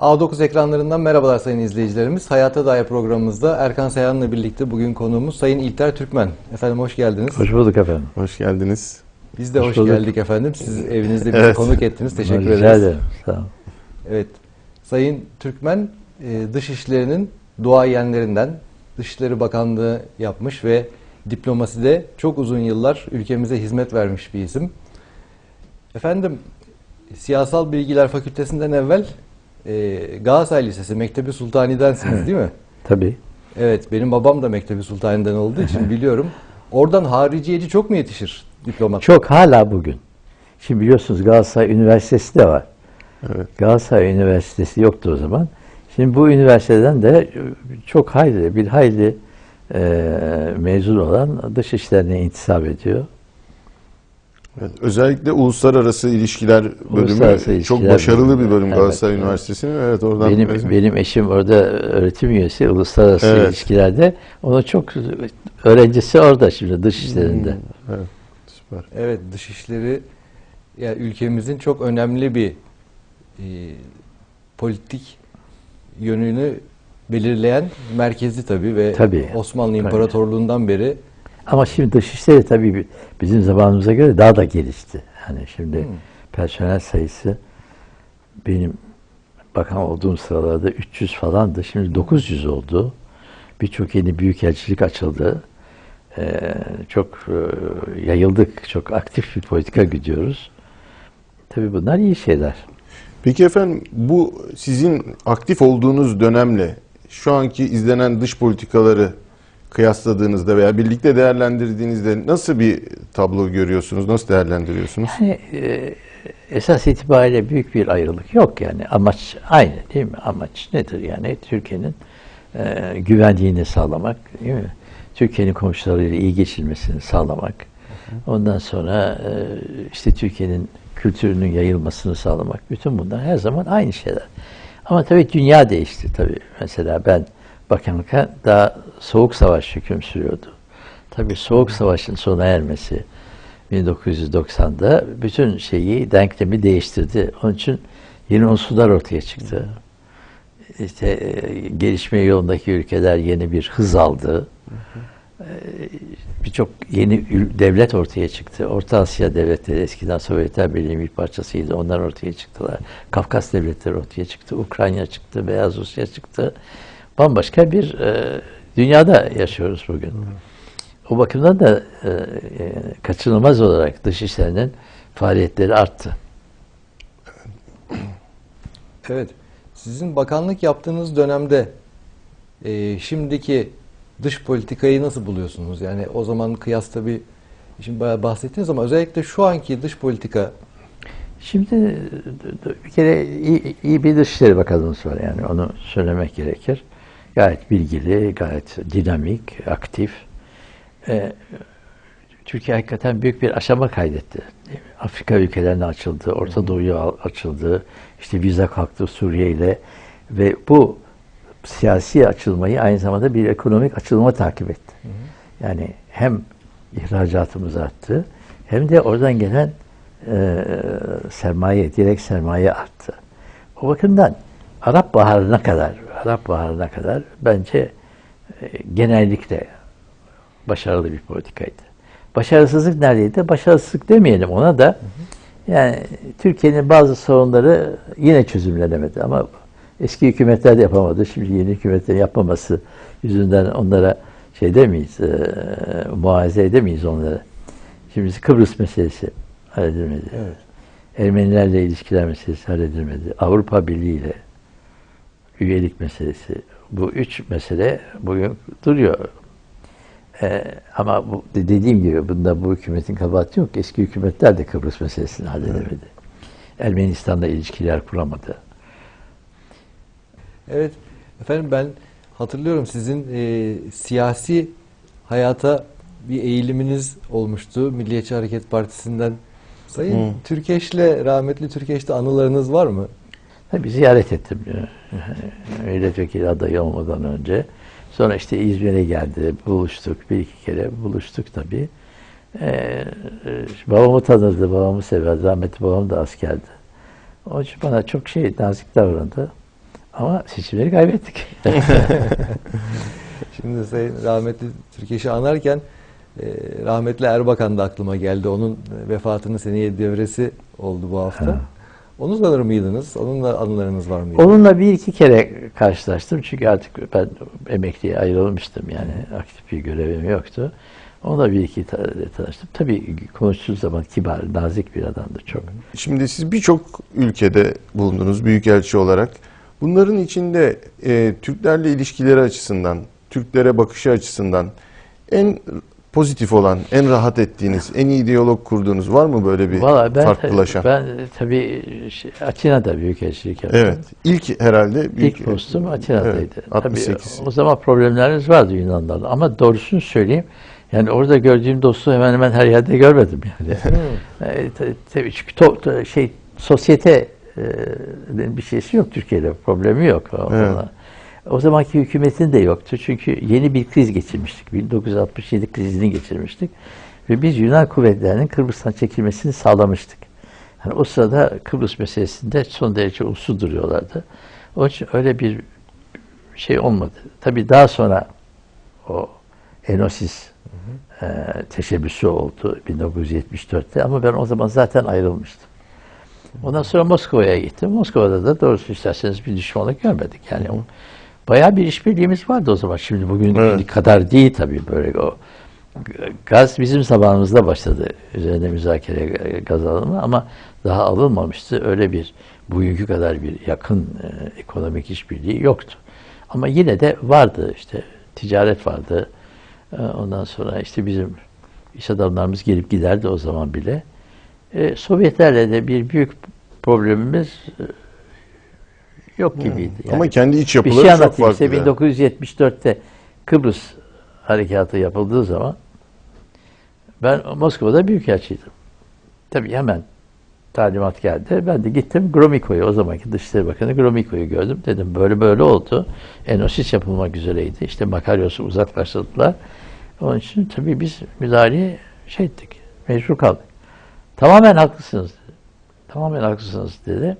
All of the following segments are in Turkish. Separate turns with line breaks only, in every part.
A9 ekranlarından merhabalar sayın izleyicilerimiz. Hayata Dair programımızda Erkan Sayan'la birlikte bugün konuğumuz Sayın İlter Türkmen. Efendim hoş geldiniz.
Hoş bulduk efendim.
Hoş geldiniz.
Biz de hoş,
Hoş bulduk.
geldik efendim. Siz evinizde bizi
Evet.
konuk ettiniz. Teşekkür
Rica
ederiz.
ederim. Sağ olun.
Evet. Sayın Türkmen e, Dışişleri'nin duayenlerinden Dışişleri Bakanlığı yapmış ve diplomaside çok uzun yıllar ülkemize hizmet vermiş bir isim. Efendim Siyasal Bilgiler Fakültesinden evvel e, Galatasaray Lisesi Mektebi Sultani'densiniz değil mi?
Tabii.
Evet, benim babam da Mektebi Sultani'den olduğu için biliyorum. Oradan hariciyeci çok mu yetişir diplomat?
Çok hala bugün. Şimdi biliyorsunuz Galatasaray Üniversitesi de var.
Evet.
Galatasaray Üniversitesi yoktu o zaman. Şimdi bu üniversiteden de çok hayli, bir hayli e, mezun olan dış işlerine intisap ediyor.
Evet, Özellikle uluslararası ilişkiler bölümü
Uluslararası
çok
ilişkiler
başarılı
bölümü.
bir bölüm
Evet,
Galatasaray
evet.
Üniversitesi'nin. Evet oradan
Benim
mezun.
benim eşim orada öğretim üyesi uluslararası
Evet.
ilişkilerde. Onun çok öğrencisi orada şimdi dış işlerinde.
Evet, süper.
Evet, dışişleri ya ülkemizin çok önemli bir e, politik yönünü belirleyen merkezi tabii ve
Tabii.
Osmanlı
Tabii.
İmparatorluğundan beri
Ama şimdi dışişleri tabii bi- bizim zamanımıza göre daha da gelişti. Yani şimdi
Hmm.
personel sayısı benim bakan olduğum sıralarda 300 falandı. Şimdi 900 oldu. Birçok yeni büyükelçilik açıldı. Ee, çok e, yayıldık. Çok aktif bir politika gidiyoruz. Tabii bunlar iyi şeyler.
Peki efendim bu sizin aktif olduğunuz dönemle şu anki izlenen dış politikaları kıyasladığınızda veya birlikte değerlendirdiğinizde nasıl bir tablo görüyorsunuz? Nasıl değerlendiriyorsunuz?
Yani e, esas itibariyle büyük bir ayrılık yok yani. Amaç aynı değil mi? Amaç nedir yani? Türkiye'nin e, güvenliğini sağlamak değil mi? Türkiye'nin komşularıyla iyi geçirmesini sağlamak. Ondan sonra e, işte Türkiye'nin kültürünün yayılmasını sağlamak. Bütün bunlar her zaman aynı şeyler. Ama tabii dünya değişti tabii. Mesela ben bakanlıkta daha soğuk savaş hüküm sürüyordu. Tabii soğuk savaşın sona ermesi 1990'da bütün şeyi, denklemi değiştirdi. Onun için yeni unsurlar ortaya çıktı. İşte e, gelişme yolundaki ülkeler yeni bir hız aldı. E, Birçok yeni devlet ortaya çıktı. Orta Asya devletleri eskiden Sovyetler Birliği'nin bir parçasıydı. Onlar ortaya çıktılar. Kafkas devletleri ortaya çıktı. Ukrayna çıktı. Beyaz Rusya çıktı. Bambaşka bir e, dünyada yaşıyoruz bugün. O bakımdan da e, e, kaçınılmaz olarak dışişlerinin faaliyetleri arttı.
evet sizin bakanlık yaptığınız dönemde e, şimdiki dış politikayı nasıl buluyorsunuz? Yani o zaman kıyas tabii şimdi bayağı bahsettiniz ama özellikle şu anki dış politika
Şimdi d- bir kere iyi, iyi bir Dışişleri Bakanımız var yani onu söylemek gerekir. Gayet bilgili, gayet dinamik, aktif. Ee, Türkiye hakikaten büyük bir aşama kaydetti. Afrika ülkelerine açıldı, Orta Doğu'ya açıldı, işte vize kalktı Suriye ile ve bu siyasi açılmayı aynı zamanda bir ekonomik açılma takip etti. Yani hem ihracatımız arttı hem de oradan gelen e, sermaye, direkt sermaye arttı. O bakımdan Arap Baharı'na kadar, Arap Baharı'na kadar bence e, genellikle başarılı bir politikaydı. Başarısızlık neredeydi? Başarısızlık demeyelim ona da. Yani Türkiye'nin bazı sorunları yine çözümlenemedi ama eski hükümetler de yapamadı. Şimdi yeni hükümetlerin yapmaması yüzünden onlara şey demeyiz, e, muaze edemeyiz onları. Şimdi Kıbrıs meselesi halledilmedi.
Evet.
Ermenilerle ilişkiler meselesi halledilmedi. Avrupa Birliği ile üyelik meselesi. Bu üç mesele bugün duruyor. Ee, ama bu, de- dediğim gibi bunda bu hükümetin kabahati yok. Eski hükümetler de Kıbrıs meselesini halledemedi. Ermenistan'la ilişkiler kuramadı.
Evet efendim ben hatırlıyorum sizin e, siyasi hayata bir eğiliminiz olmuştu Milliyetçi Hareket Partisi'nden. Sayın
Hı.
Türkeş'le rahmetli Türkeş'te anılarınız var mı?
Tabii ziyaret ettim. Milletvekili adayı olmadan önce. Sonra işte İzmir'e geldi. Buluştuk. Bir iki kere buluştuk tabii. Ee, e, babamı tanırdı. Babamı severdi. Rahmetli babam da askerdi. Onun için bana çok şey nazik davrandı. Ama seçimleri kaybettik.
Şimdi Sayın rahmetli Türkeş'i anarken e, rahmetli Erbakan da aklıma geldi. Onun vefatının seneye devresi oldu bu hafta.
Ha.
Onu sanır mıydınız? Onunla anılarınız var mıydı?
Onunla bir iki kere karşılaştım. Çünkü artık ben emekliye ayrılmıştım. Yani aktif bir görevim yoktu. Onunla bir iki ta- tanıştım. Tabii konuştuğu zaman kibar, nazik bir adamdı çok.
Şimdi siz birçok ülkede bulundunuz büyükelçi olarak. Bunların içinde e, Türklerle ilişkileri açısından, Türklere bakışı açısından en pozitif olan, en rahat ettiğiniz, en iyi diyalog kurduğunuz var mı böyle bir
Valla ben,
farklılaşan?
ben tabii şey, Atina'da büyükelçilik yaptım.
Evet. İlk herhalde büyük
İlk postum Atina'daydı.
Evet, 68.
Tabii o zaman problemlerimiz vardı Yunanlarla ama doğrusunu söyleyeyim. Yani orada gördüğüm dostu hemen hemen her yerde görmedim yani. E, ta- tabii çünkü to- to- şey sosyete e, bir şeysi yok Türkiye'de problemi yok.
Evet.
O zamanki hükümetin de yoktu çünkü yeni bir kriz geçirmiştik. 1967 krizini geçirmiştik ve biz Yunan kuvvetlerinin Kıbrıs'tan çekilmesini sağlamıştık. Yani o sırada Kıbrıs meselesinde son derece uslu duruyorlardı. Onun için öyle bir şey olmadı. Tabii daha sonra o Enosis e, teşebbüsü oldu 1974'te ama ben o zaman zaten ayrılmıştım. Ondan sonra Moskova'ya gittim. Moskova'da da doğrusu isterseniz bir düşmanlık görmedik. Yani o, bayağı bir işbirliğimiz vardı o zaman. Şimdi bugün
Evet.
kadar değil tabii böyle o gaz bizim zamanımızda başladı. Üzerinde müzakere gaz alımı ama daha alınmamıştı. Öyle bir bugünkü kadar bir yakın e, ekonomik işbirliği yoktu. Ama yine de vardı işte ticaret vardı. E, ondan sonra işte bizim iş adamlarımız gelip giderdi o zaman bile. E, Sovyetlerle de bir büyük problemimiz e, yok gibiydi. Yani
Ama kendi iç
bir
yapıları
şey
çok farklı.
size. 1974'te Kıbrıs harekatı yapıldığı zaman ben Moskova'da büyükelçiydim. Tabii hemen talimat geldi. Ben de gittim Gromiko'yu, o zamanki Dışişleri Bakanı Gromiko'yu gördüm. Dedim böyle böyle oldu. Enosis yapılmak üzereydi. İşte Makaryos'u uzaklaştırdılar. Onun için tabii biz müdahaleye şey ettik. Mecbur kaldık. Tamamen haklısınız dedi. Tamamen haklısınız dedi.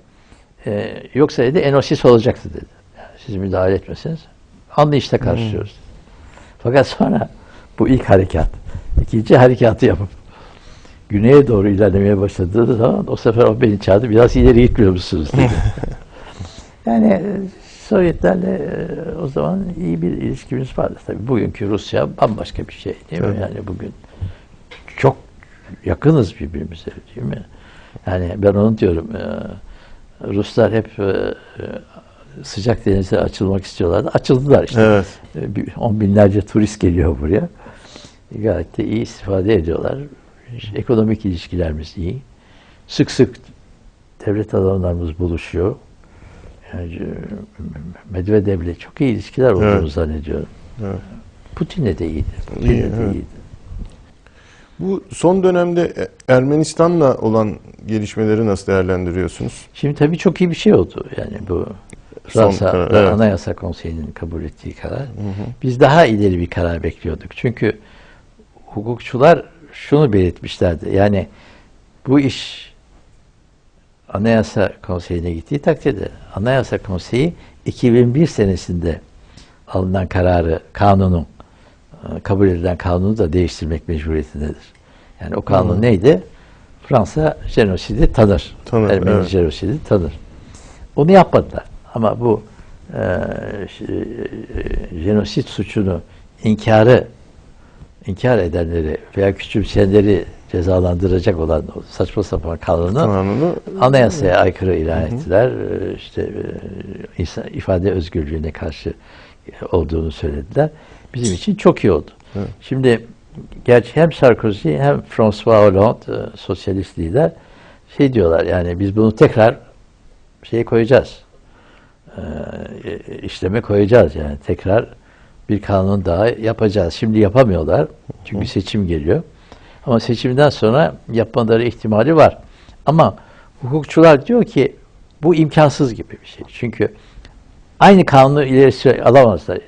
Ee, yoksa dedi Enosis olacaktı dedi. Yani siz müdahale etmeseniz anlayışla karşılıyoruz. dedi. Fakat sonra bu ilk harekat, ikinci harekatı yapıp güneye doğru ilerlemeye başladığı zaman o sefer o beni çağırdı. Biraz ileri gitmiyor musunuz dedi. yani e, Sovyetlerle e, o zaman iyi bir ilişkimiz vardı. Tabii bugünkü Rusya bambaşka bir şey değil mi?
Tabii.
Yani bugün çok yakınız birbirimize değil mi? Yani ben onu diyorum. e, Ruslar hep e, e, sıcak denize açılmak istiyorlardı. Açıldılar işte.
Evet.
E, On binlerce turist geliyor buraya. Gayet de iyi istifade ediyorlar. Ekonomik ilişkilerimiz iyi. Sık sık devlet adamlarımız buluşuyor. Yani, Medvedev'le çok iyi ilişkiler olduğunu
Evet.
zannediyorum.
Evet.
Putin'le de iyiydi. Putin'le
İyi,
de
evet.
iyiydi.
Bu son dönemde e- Ermenistan'la olan gelişmeleri nasıl değerlendiriyorsunuz?
Şimdi tabii çok iyi bir şey oldu. Yani bu
Son
Fransa
karar,
ve
evet.
Anayasa Konseyi'nin kabul ettiği karar. Biz daha ileri bir karar bekliyorduk. Çünkü hukukçular şunu belirtmişlerdi. Yani bu iş Anayasa Konseyi'ne gittiği takdirde Anayasa Konseyi 2001 senesinde alınan kararı, kanunu e, kabul edilen kanunu da değiştirmek mecburiyetindedir. Yani o kanun
Hı.
neydi? Fransa jenosidi tanır.
Tanır,
Ermeni
evet.
jenosidi tanır. Onu yapmadılar. Ama bu e, e, jenosit suçunu inkarı inkar edenleri veya küçümseyenleri cezalandıracak olan saçma sapan kanunu anayasaya aykırı ilan ettiler. Ee, İşte e, insan- ifade özgürlüğüne karşı olduğunu söylediler. Bizim için çok iyi oldu.
Evet.
Şimdi gerçi hem Sarkozy hem François Hollande e, sosyalist lider şey diyorlar yani biz bunu tekrar şeye koyacağız. Ee, e, işleme koyacağız yani tekrar bir kanun daha yapacağız. Şimdi yapamıyorlar. Çünkü seçim geliyor. Ama seçimden sonra yapmaları ihtimali var. Ama hukukçular diyor ki bu imkansız gibi bir şey. Çünkü aynı kanunu ilerisi alamazlar.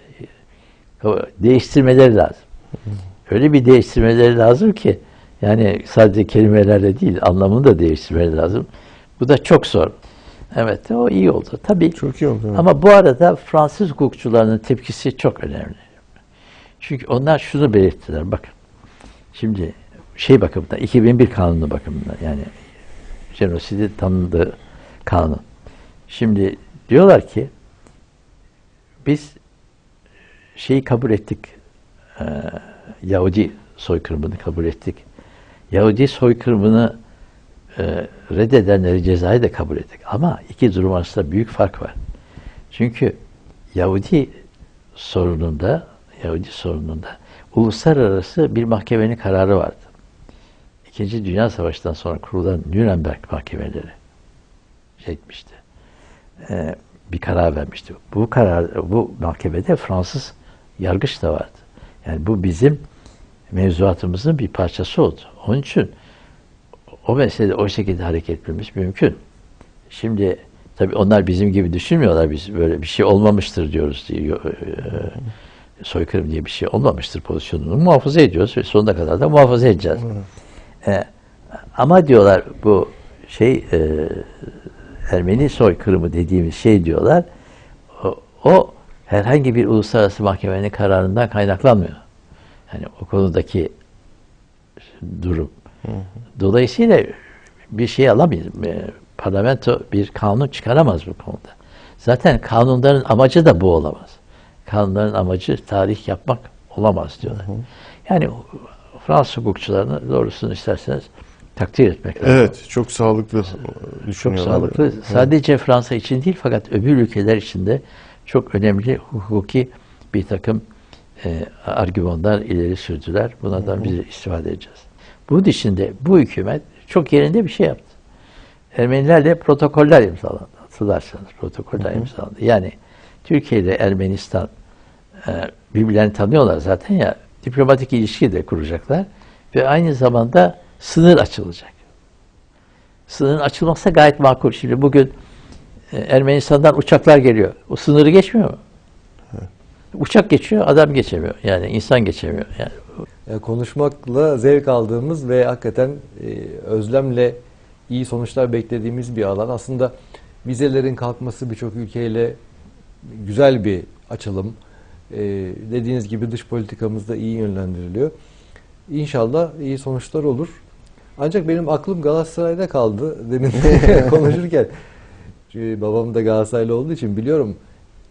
Değiştirmeleri lazım. Öyle bir değiştirmeleri lazım ki yani sadece kelimelerle değil anlamını da değiştirmeleri lazım. Bu da çok zor. Evet, o iyi oldu. Tabii
Çok iyi oldu. evet.
ama bu arada Fransız hukukçularının tepkisi çok önemli. Çünkü onlar şunu belirttiler. Bakın. Şimdi şey bakımından 2001 kanunu bakımından yani jenosidi tanındığı kanun. Şimdi diyorlar ki biz şeyi kabul ettik. eee, Yahudi soykırımını kabul ettik. Yahudi soykırımını eee reddedenleri cezayı da kabul ettik. Ama iki durum arasında büyük fark var. Çünkü Yahudi sorununda, Yahudi sorununda uluslararası bir mahkemenin kararı vardı. İkinci Dünya Savaşı'ndan sonra kurulan Nürnberg mahkemeleri şey etmişti. Ee, bir karar vermişti. Bu karar, bu mahkemede Fransız yargıç da vardı. Yani bu bizim mevzuatımızın bir parçası oldu. Onun için o meselede o şekilde hareket etmemiz mümkün. Şimdi tabii onlar bizim gibi düşünmüyorlar. Biz böyle bir şey olmamıştır diyoruz diye. Yo- e, Soykırım diye bir şey olmamıştır pozisyonunu muhafaza ediyoruz ve sonuna kadar da muhafaza edeceğiz. E, ama diyorlar bu şey e, Ermeni soykırımı dediğimiz şey diyorlar o, o herhangi bir uluslararası mahkemenin kararından kaynaklanmıyor. Yani o konudaki durum. Dolayısıyla bir şey alamayız. E, Parlamento bir kanun çıkaramaz bu konuda. Zaten kanunların amacı da bu olamaz. Kanunların amacı tarih yapmak olamaz diyorlar. Yani Fransız hukukçularını doğrusunu isterseniz takdir etmek lazım.
Evet, çok sağlıklı
Çok sağlıklı. Sadece Fransa için değil fakat öbür ülkeler için de çok önemli hukuki bir takım e, argümanlar ileri sürdüler. Bunlardan biz de istifade edeceğiz. Bu dışında bu hükümet çok yerinde bir şey yaptı. Ermenilerle protokoller imzalandı. Hatırlarsanız protokoller imzalandı. Yani Türkiye ile Ermenistan e, birbirlerini tanıyorlar zaten ya diplomatik ilişki de kuracaklar ve aynı zamanda sınır açılacak. Sınırın açılması gayet makul. Şimdi bugün e, Ermenistan'dan uçaklar geliyor. O sınırı geçmiyor mu? Uçak geçiyor, adam geçemiyor. Yani insan geçemiyor. Yani
Yani konuşmakla zevk aldığımız ve hakikaten e, özlemle iyi sonuçlar beklediğimiz bir alan. Aslında vizelerin kalkması birçok ülkeyle güzel bir açılım. E, dediğiniz gibi dış politikamız da iyi yönlendiriliyor. İnşallah iyi sonuçlar olur. Ancak benim aklım Galatasaray'da kaldı demin konuşurken. Çünkü babam da Galatasaraylı olduğu için biliyorum.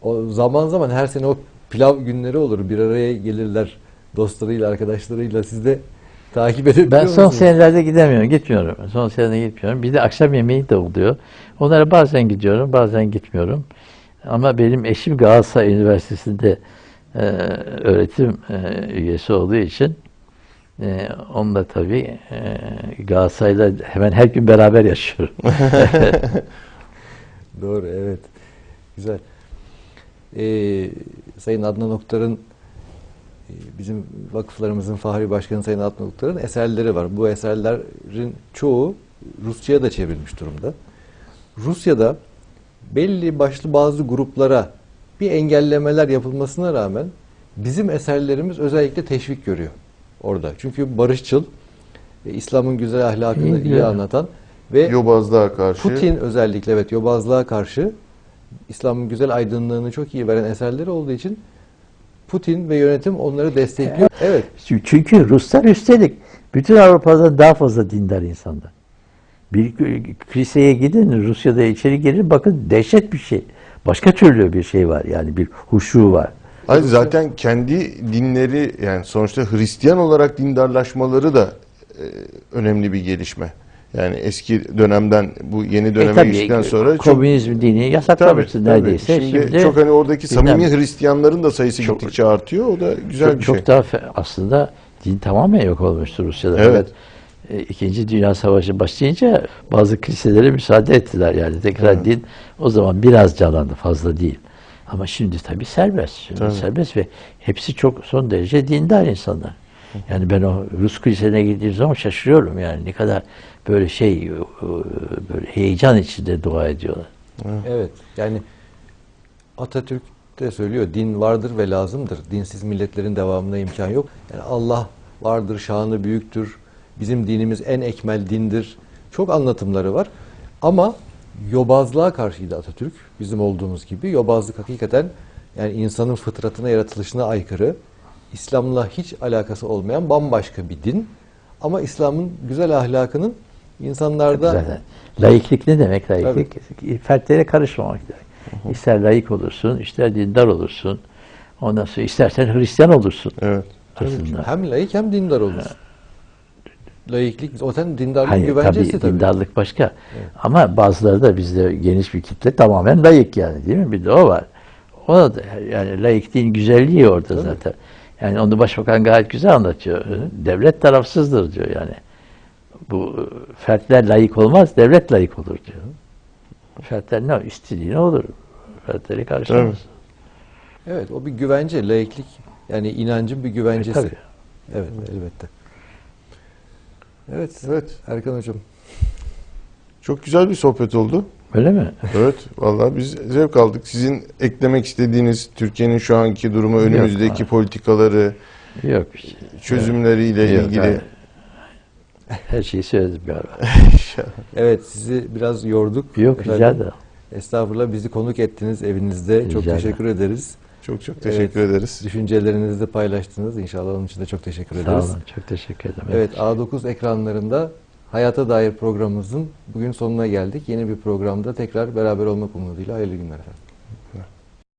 O zaman zaman her sene o pilav günleri olur. Bir araya gelirler dostlarıyla, arkadaşlarıyla. Siz de takip edebiliyor
Ben son
musunuz?
senelerde gidemiyorum, gitmiyorum. Son senelerde gitmiyorum. Bir de akşam yemeği de oluyor. Onlara bazen gidiyorum, bazen gitmiyorum. Ama benim eşim Galatasaray Üniversitesi'nde e, öğretim e, üyesi olduğu için e, onunla tabii e, Galatasaray'la hemen her gün beraber yaşıyorum.
Doğru, evet. Güzel. Ee, Sayın Adnan Oktar'ın e, bizim vakıflarımızın Fahri Başkanı Sayın Adnan Oktar'ın eserleri var. Bu eserlerin çoğu Rusça'ya da çevrilmiş durumda. Rusya'da belli başlı bazı gruplara bir engellemeler yapılmasına rağmen bizim eserlerimiz özellikle teşvik görüyor orada. Çünkü barışçıl, İslam'ın güzel ahlakını
İyi,
iyi anlatan ve
Yobazlığa karşı.
Putin özellikle evet yobazlığa karşı İslam'ın güzel aydınlığını çok iyi veren eserleri olduğu için Putin ve yönetim onları destekliyor. Evet.
Çünkü Ruslar üstelik bütün Avrupa'da daha fazla dindar insanlar. Bir kiliseye gidin, Rusya'da içeri girin, bakın dehşet bir şey. Başka türlü bir şey var yani bir huşu var.
Hayır, zaten kendi dinleri yani sonuçta Hristiyan olarak dindarlaşmaları da e, önemli bir gelişme. Yani eski dönemden bu yeni döneme
E tabii,
geçtikten sonra çok
komünizm dini yasaklamıştı
tabii.
neredeyse.
Şimdi, çok hani oradaki
bilmem-
samimi Hristiyanların da sayısı
Çok-
gittikçe artıyor. O da güzel
çok,
bir
çok
şey.
daha fe- aslında din tamamen yok olmuştu Rusya'da.
Evet.
Fakat e, İkinci Dünya Savaşı başlayınca bazı kiliselere müsaade ettiler yani tekrar din o zaman biraz canlandı fazla değil. Ama şimdi tabii serbest. Şimdi
Tabii.
serbest ve hepsi çok son derece dindar insanlar. Yani ben o Rus kilisene gittiğim zaman şaşırıyorum yani ne kadar böyle şey e, böyle heyecan içinde dua ediyorlar.
Evet. Yani Atatürk de söylüyor din vardır ve lazımdır. Dinsiz milletlerin devamına imkan yok. Yani Allah vardır, şanı büyüktür. Bizim dinimiz en ekmel dindir. Çok anlatımları var. Ama yobazlığa karşıydı Atatürk. Bizim olduğumuz gibi. Yobazlık hakikaten yani insanın fıtratına, yaratılışına aykırı. İslam'la hiç alakası olmayan bambaşka bir din. Ama İslam'ın güzel ahlakının insanlarda
Zaten. Laiklik ne demek laiklik? Fertlere karışmamak demek. İster laik olursun, ister dindar olursun. Ondan sonra istersen Hristiyan olursun
Evet.
aslında.
hem laik hem dindar olur. Laiklik, zaten dindarlık
Hayır,
güvencesi
tabii,
tabii.
dindarlık başka. Ama bazıları da bizde geniş bir kitle tamamen layık yani değil mi? Bir de o var. O da yani laikliğin güzelliği orada zaten. Yani onu başbakan gayet güzel anlatıyor. Devlet tarafsızdır diyor yani. Bu fertler layık olmaz, devlet layık olur diyor. Fertler ne istediğine olur. Fertleri karşılamaz.
Evet, o bir güvence, laiklik. Yani inancın bir güvencesi.
tabii.
Evet, elbette. Evet,
Evet.
Erkan Hocam.
Çok güzel bir sohbet oldu.
Öyle mi?
Evet. Vallahi biz zevk aldık. Sizin eklemek istediğiniz Türkiye'nin şu anki durumu, önümüzdeki
hayır.
politikaları,
Yok
çözümleriyle
Yok,
ilgili.
hayır. Her şeyi söyledim galiba.
Evet, sizi biraz yorduk.
Yok
Efendim,
rica ederim.
Estağfurullah, bizi konuk ettiniz evinizde. Çok
Rica
teşekkür ederiz.
Çok çok teşekkür ederiz.
Düşüncelerinizi de paylaştınız. İnşallah onun için de çok teşekkür
Sağ
ederiz.
olun. Çok teşekkür ederim.
Evet, A9 ekranlarında Hayata Dair programımızın bugün sonuna geldik. Yeni bir programda tekrar beraber olmak umuduyla hayırlı günler efendim.